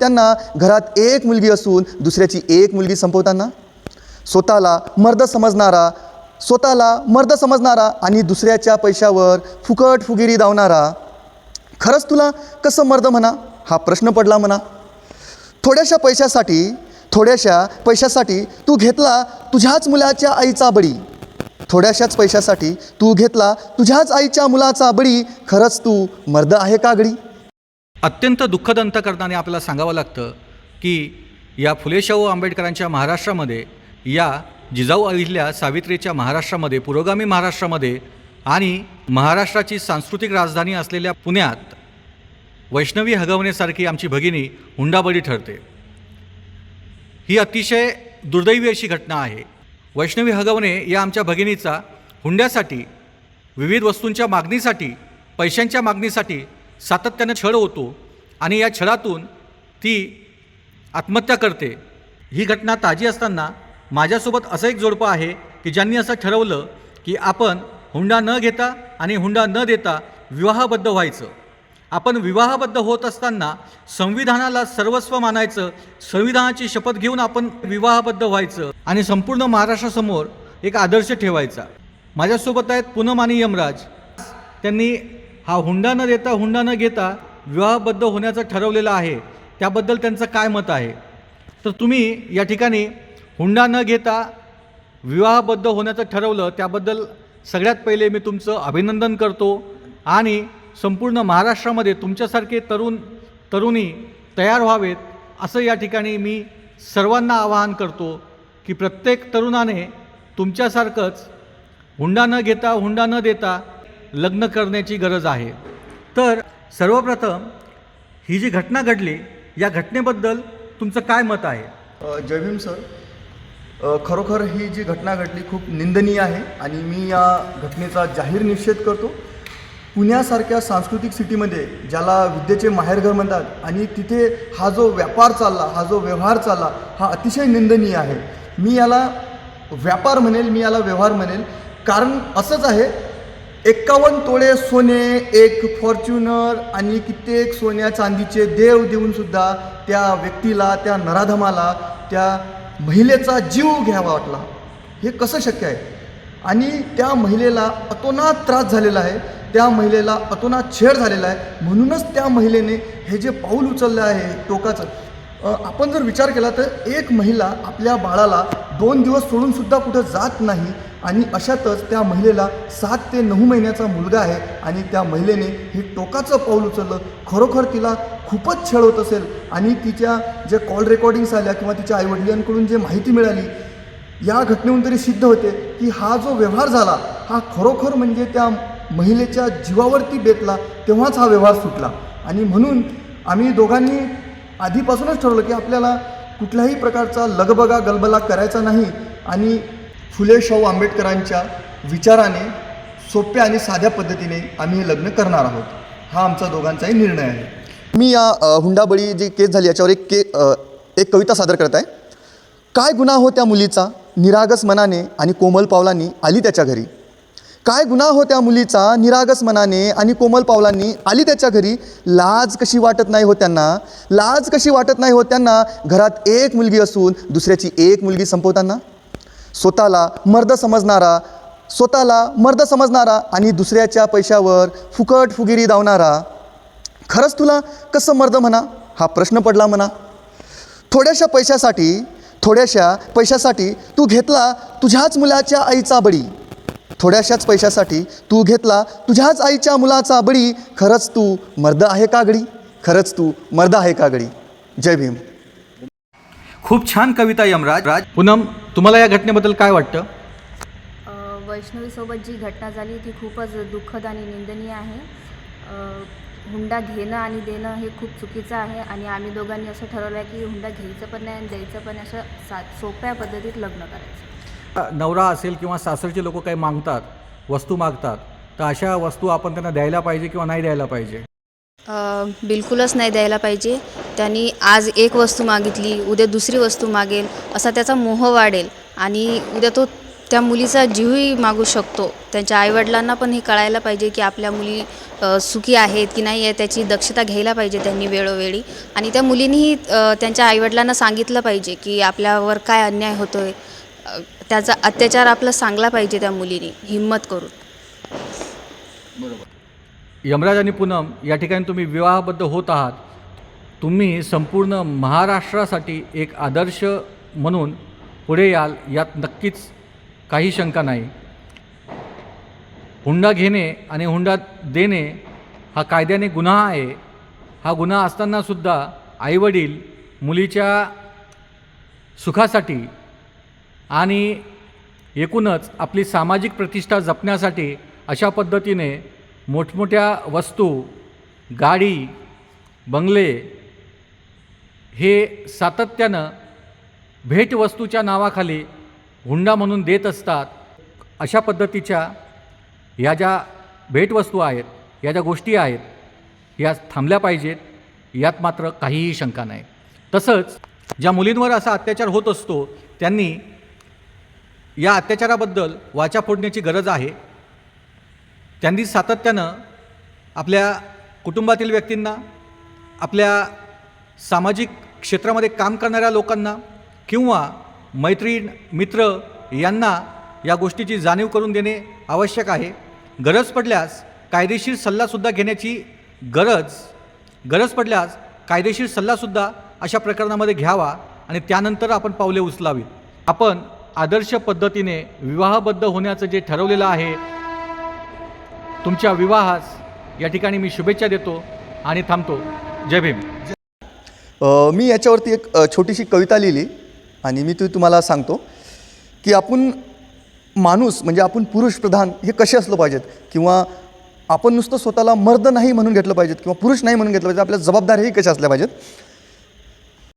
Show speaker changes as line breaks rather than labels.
त्यांना घरात एक मुलगी असून दुसऱ्याची एक मुलगी संपवताना स्वतःला मर्द समजणारा स्वतःला मर्द समजणारा आणि दुसऱ्याच्या पैशावर फुकट फुगिरी धावणारा खरंच तुला कसं मर्द म्हणा? हा प्रश्न पडला म्हणा. थोड्याशा पैशासाठी थोड्याशा पैशासाठी तू घेतला तुझ्याच मुलाच्या आईचा बळी. थोड्याशाच पैशासाठी तू घेतला तुझ्याच आईच्या मुलाचा बळी. खरंच तू मर्द आहे का गडी?
अत्यंत दुःखद अंतकरणाने आपल्याला सांगावं लागतं की या फुले शाहू आंबेडकरांच्या महाराष्ट्रामध्ये या जिजाऊ अहिल्या सावित्रीच्या महाराष्ट्रामध्ये पुरोगामी महाराष्ट्रामध्ये आणि महाराष्ट्राची सांस्कृतिक राजधानी असलेल्या पुण्यात वैष्णवी हगवण्यासारखी आमची भगिनी हुंडाबळी ठरते. ही अतिशय दुर्दैवी अशी घटना आहे. वैष्णवी हगवणे या आमच्या भगिनीचा हुंड्यासाठी विविध वस्तूंच्या मागणीसाठी पैशांच्या मागणीसाठी सातत्यानं छळ होतो आणि या छळातून ती आत्महत्या करते. ही घटना ताजी असताना माझ्यासोबत असं एक जोडपं आहे की ज्यांनी असं ठरवलं की आपण हुंडा न घेता आणि हुंडा न देता विवाहबद्ध व्हायचं. आपण विवाहबद्ध होत असताना संविधानाला सर्वस्व मानायचं संविधानाची शपथ घेऊन आपण विवाहबद्ध व्हायचं आणि संपूर्ण महाराष्ट्रासमोर एक आदर्श ठेवायचा. माझ्यासोबत आहेत पूनम आणि यमराज. त्यांनी हा हुंडा न देता हुंडा न घेता विवाहबद्ध होण्याचं ठरवलेलं आहे. त्याबद्दल त्यांचं काय मत आहे? तर तुम्ही या ठिकाणी हुंडा न घेता विवाहबद्ध होण्याचं ठरवलं त्याबद्दल सगळ्यात पहिले मी तुमचं अभिनंदन करतो आणि संपूर्ण महाराष्ट्रामध्ये तुमच्यासारखे तरुण तरुणी तयार व्हावेत असं या ठिकाणी मी सर्वांना आवाहन करतो की प्रत्येक तरुणाने तुमच्यासारखंच हुंडा न घेता हुंडा न देता लग्न करण्याची गरज आहे. तर सर्वप्रथम ही जी घटना घडली या घटनेबद्दल तुमचं काय मत आहे?
अ, जय भीम सर. खरोखर ही जी घटना घडली खूप निंदनीय आहे आणि मी या घटनेचा जाहीर निषेध करतो. पुण्यासारख्या सांस्कृतिक सिटीमध्ये ज्याला विद्येचे माहेरघर म्हणतात आणि तिथे हा जो व्यापार चालला हा जो व्यवहार चालला हा अतिशय निंदनीय आहे. मी याला व्यापार म्हणेल मी याला व्यवहार म्हणेल. कारण असंच आहे एक्कावन्न तोळे सोने एक फॉर्च्युनर आणि कित्येक सोन्या चांदीचे देव देऊन सुद्धा त्या व्यक्तीला त्या नराधमाला त्या महिलेचा जीव घ्यावा वाटला. हे कसं शक्य आहे? आणि त्या महिलेला अतोनात त्रास झालेला आहे त्या महिलेला अतोनात छेड झालेला आहे. म्हणूनच त्या महिलेने हे जे पाऊल उचललं आहे टोकाचं आपण जर विचार केला तर एक महिला आपल्या बाळाला दोन दिवस सोडून सुद्धा कुठं जात नाही आणि अशातच त्या महिलेला सात ते नऊ महिन्याचा मुलगा आहे आणि त्या महिलेने हे टोकाचं पाऊल उचललं. खरोखर तिला खूपच छळ होत असेल आणि तिच्या जे कॉल रेकॉर्डिंग्स आल्या किंवा तिच्या आईवडिलांकडून जे माहिती मिळाली या घटनेहून तरी सिद्ध होते की हा जो व्यवहार झाला हा खरोखर म्हणजे त्या महिलेच्या जीवावरती बेतला तेव्हाच हा व्यवहार सुटला. आणि म्हणून आम्ही दोघांनी आधीपासूनच ठरवलं की आपल्याला कुठल्याही प्रकारचा लगबगा गलबला करायचा नाही आणि फुले शाहू आंबेडकरांच्या विचाराने सोप्या आणि साध्या पद्धतीने आम्ही हे लग्न करणार आहोत. हा आमचा दोघांचाही निर्णय आहे. मी या हुंडाबळी जी केस झाली याच्यावर एक के एक कविता सादर करत आहे. काय गुन्हा हो त्या मुलीचा? निरागस मनाने आणि कोमल पावलांनी आली त्याच्या घरी. काय गुन्हा हो त्या मुलीचा? निरागस मनाने आणि कोमल पावलांनी आली त्याच्या घरी. लाज कशी वाटत नाही हो त्यांना? लाज कशी वाटत नाही हो त्यांना? घरात एक मुलगी असून दुसऱ्याची एक मुलगी संपवताना? स्वतःला मर्द समजणारा स्वतःला मर्द समजणारा आणि दुसऱ्याच्या पैशावर फुकट फुगिरी धावणारा. खरंच तुला कसं मर्द म्हणा? हा प्रश्न पडला म्हणा. थोड्याशा पैशासाठी थोड्याशा पैशासाठी तू घेतला तुझ्याच मुलाच्या आईचा बळी. थोड्याशाच पैशासाठी तू घेतला तुझ्याच आईच्या मुलाचा बळी. खरंच तू मर्द आहे कागडी खरंच तू मर्द आहे कागडी जय भीम.
खूप छान कविता यमराज. राज पूनम तुम्हाला या घटनेबद्दल काय वाटतं?
वैष्णवीसोबत जी घटना झाली ती खूपच दुःखद आणि निंदनीय आहे. हुंडा घेणं आणि देणं हे खूप चुकीचं आहे आणि आम्ही दोघांनी असं ठरवलं आहे की हुंडा घ्यायचं पण नाही आणि द्यायचं पण असं सा सोप्या पद्धतीत लग्न करायचं.
नवरा असेल किंवा सासरचे लोक काही मागतात वस्तू मागतात तर अशा वस्तू आपण त्यांना द्यायला पाहिजे किंवा नाही द्यायला पाहिजे?
बिलकुलच नाही द्यायला पाहिजे. त्यांनी आज एक वस्तू मागितली उद्या दुसरी वस्तू मागेल असा त्याचा मोह वाढेल. आणि उद्या तो त्या मुलीचा जीवही मागू शकतो. त्यांच्या आईवडिलांना पण हे कळायला पाहिजे की आपल्या मुली सुखी आहेत की नाही आहे त्याची दक्षता घ्यायला पाहिजे त्यांनी वेळोवेळी. आणि त्या मुलींनीही त्यांच्या आईवडिलांना सांगितलं पाहिजे की आपल्यावर काय अन्याय होतो आहे त्याचा अत्याचार आपला सांगला पाहिजे त्या मुलीने हिंमत करून.
यमराज आणि पूनम या ठिकाणी तुम्ही विवाहबद्ध होत आहात. तुम्ही संपूर्ण महाराष्ट्रासाठी एक आदर्श म्हणून पुढे याल यात नक्कीच काही शंका नाही. हुंडा घेणे आणि हुंडा देणे हा कायद्याने गुन्हा आहे. हा गुन्हा असतानासुद्धा आईवडील मुलीच्या सुखासाठी आणि एकूणच आपली सामाजिक प्रतिष्ठा जपण्यासाठी अशा पद्धतीने मोठमोठ्या वस्तू गाडी बंगले हे सातत्यानं भेटवस्तूच्या नावाखाली हुंडा म्हणून देत असतात. अशा पद्धतीच्या या ज्या भेटवस्तू आहेत या ज्या गोष्टी आहेत या थांबल्या पाहिजेत यात मात्र काहीही शंका नाही. तसंच ज्या मुलींवर असा अत्याचार होत असतो त्यांनी या अत्याचाराबद्दल वाचा फोडण्याची गरज आहे. त्यांनी सातत्यानं आपल्या कुटुंबातील व्यक्तींना आपल्या सामाजिक क्षेत्रामध्ये काम करणाऱ्या लोकांना किंवा मैत्रीण मित्र यांना या गोष्टीची जाणीव करून देणे आवश्यक आहे. गरज पडल्यास कायदेशीर सल्लासुद्धा घेण्याची गरज गरज पडल्यास कायदेशीर सल्लासुद्धा अशा प्रकरणामध्ये घ्यावा आणि त्यानंतर आपण पावले उचलावीत. आपण आदर्श पद्धतीने विवाहबद्ध होण्याचं जे ठरवलेलं आहे तुमच्या विवाहास या ठिकाणी मी शुभेच्छा देतो आणि थांबतो. जय भीम.
मी याच्यावरती एक छोटीशी कविता लिहिली आणि मी ती तुम्हाला सांगतो की आपण माणूस म्हणजे आपण पुरुष प्रधान हे कसे असलं पाहिजेत? किंवा आपण नुसतं स्वतःला मर्द नाही म्हणून घेतलं पाहिजेत किंवा पुरुष नाही म्हणून घेतलं पाहिजे आपल्या जबाबदाऱ्याही कशा असल्या पाहिजेत?